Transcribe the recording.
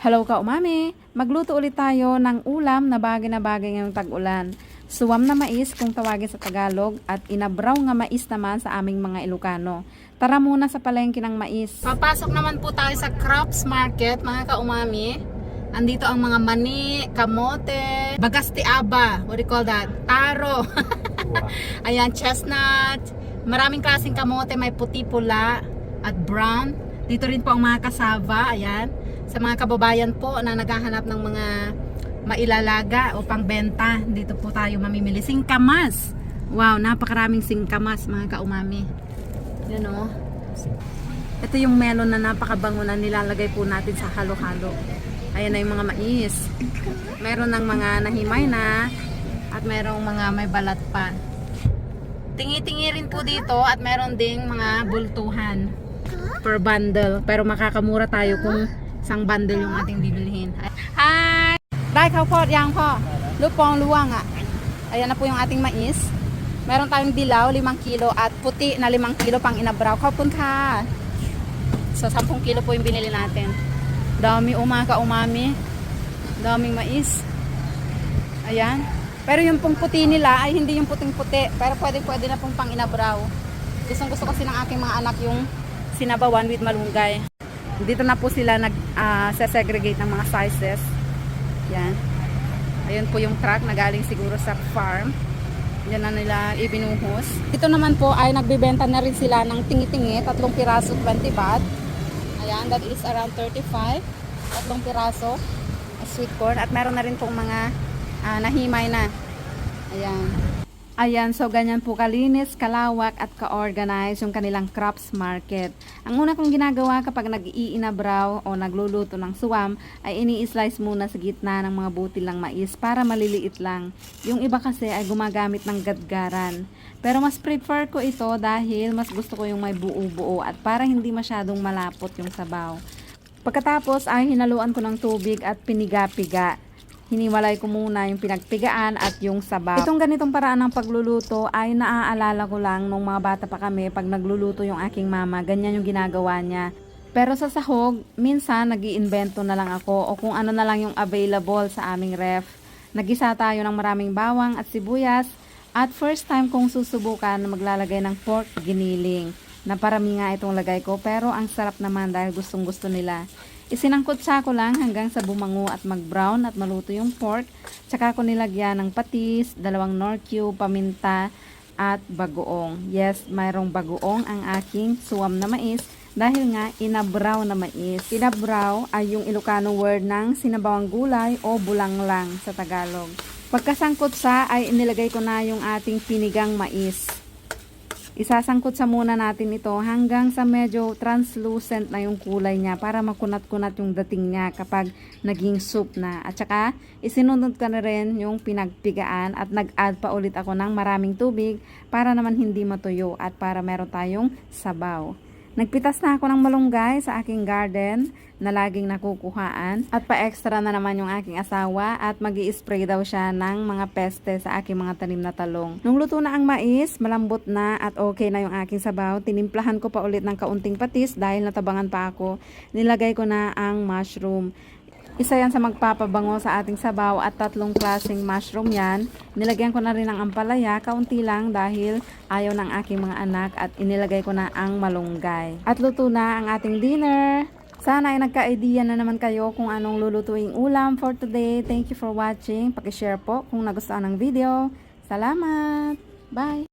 Hello ka umami! Magluto ulit tayo ng ulam na bagay na bagay ngayong tag-ulan. Suwam na mais kung tawagin sa Tagalog at inabraw nga mais naman sa aming mga Ilocano. Tara muna sa palengke ng mais. Papasok naman po tayo sa crops market mga kaumami. Andito ang mga mani, kamote, bagasti aba, what do you call that? Taro. Ayan, chestnut. Maraming klaseng kamote, may puti, pula at brown. Dito rin po ang mga kasava, ayan. Sa mga kababayan po na naghahanap ng mga mailalaga o pangbenta, dito po tayo mamimili. Singkamas. Wow, napakaraming singkamas mga kaumami. Yan o. Ito yung melon na napakabango na nilalagay po natin sa halo-halo. Ayan na yung mga mais. Meron ng mga nahimay na at merong mga may balat pa. Tingi-tingi rin po dito at meron ding mga bultuhan per bundle. Pero makakamura tayo kung Isang bundle yung ating bibilihin. Hi! Dahil kao po, yan po. Lupong luwang ah. Ayan na po yung ating mais. Meron tayong dilaw, 5 kilo at puti na 5 kilo pang inabraw. Kapun ka! So, 10 kilo po yung binili natin. Dami umaka, umami. Daming mais. Ayan. Pero yung pong puti nila ay hindi yung puting-puti. Pero pwede-pwede na pong pang inabraw. Gustong gusto kasi ng aking mga anak yung sinabawan with malunggay. Dito na po sila nag ah, segregate ng mga sizes. Yan. Ayun po yung truck na galing siguro sa farm. Yan na nila ibinuhos. Dito naman po ay nagbebenta na rin sila ng tingi-tingi, tatlong piraso 20 baht. Ayan, that is around 35. Tatlong piraso sweet corn. At meron na rin pong mga ah, nahimay na. Ayan. Ayan, so ganyan po kalinis, kalawak at ka-organize yung kanilang crops market. Ang una kong ginagawa kapag nag-iinabraw o nagluluto ng suwam ay ini-slice muna sa gitna ng mga butil ng mais para maliliit lang. Yung iba kasi ay gumagamit ng gadgaran. Pero mas prefer ko ito dahil mas gusto ko yung may buo-buo at para hindi masyadong malapot yung sabaw. Pagkatapos ay hinaluan ko ng tubig at piniga-piga. Hiniwalay ko muna yung pinagpigaan at yung sabaw. Itong ganitong paraan ng pagluluto ay naaalala ko lang nung mga bata pa kami pag nagluluto yung aking mama. Ganyan yung ginagawa niya. Pero sa sahog, minsan nag iimbento na lang ako o kung ano na lang yung available sa aming ref. Nagisa tayo ng maraming bawang at sibuyas at first time kong susubukan na maglalagay ng pork giniling. Naparami nga itong lagay ko pero ang sarap naman dahil gustong gusto nila. Isinangkot ko lang hanggang sa bumango at mag-brown at maluto yung pork. Tsaka ko nilagyan ng patis, dalawang nor cube, paminta at bagoong. Yes, mayroong bagoong ang aking suwam na mais dahil nga inabraw na mais. Inabraw ay yung Ilocano word ng sinabawang gulay o bulanglang sa Tagalog. Pagkasangkot sa ay inilagay ko na yung ating pinigang mais. Isasangkot sa muna natin ito hanggang sa medyo translucent na yung kulay niya para makunat-kunat yung dating niya kapag naging soup na. At saka isinunod ko na rin yung pinagpigaan at nag-add pa ulit ako ng maraming tubig para naman hindi matuyo at para meron tayong sabaw. Nagpitas na ako ng malunggay sa aking garden na laging nakukuhaan at pa-extra na naman yung aking asawa at mag spray daw siya ng mga peste sa aking mga tanim na talong. Nung luto na ang mais, malambot na at okay na yung aking sabaw, tinimplahan ko pa ulit ng kaunting patis dahil natabangan pa ako. Nilagay ko na ang mushroom. Isa yan sa magpapabango sa ating sabaw at tatlong klaseng mushroom yan. Nilagyan ko na rin ng ampalaya, kaunti lang dahil ayaw ng aking mga anak at inilagay ko na ang malunggay. At luto na ang ating dinner. Sana ay nagka-idea na naman kayo kung anong lulutuing ulam for today. Thank you for watching. Pakishare po kung nagustuhan ng video. Salamat! Bye!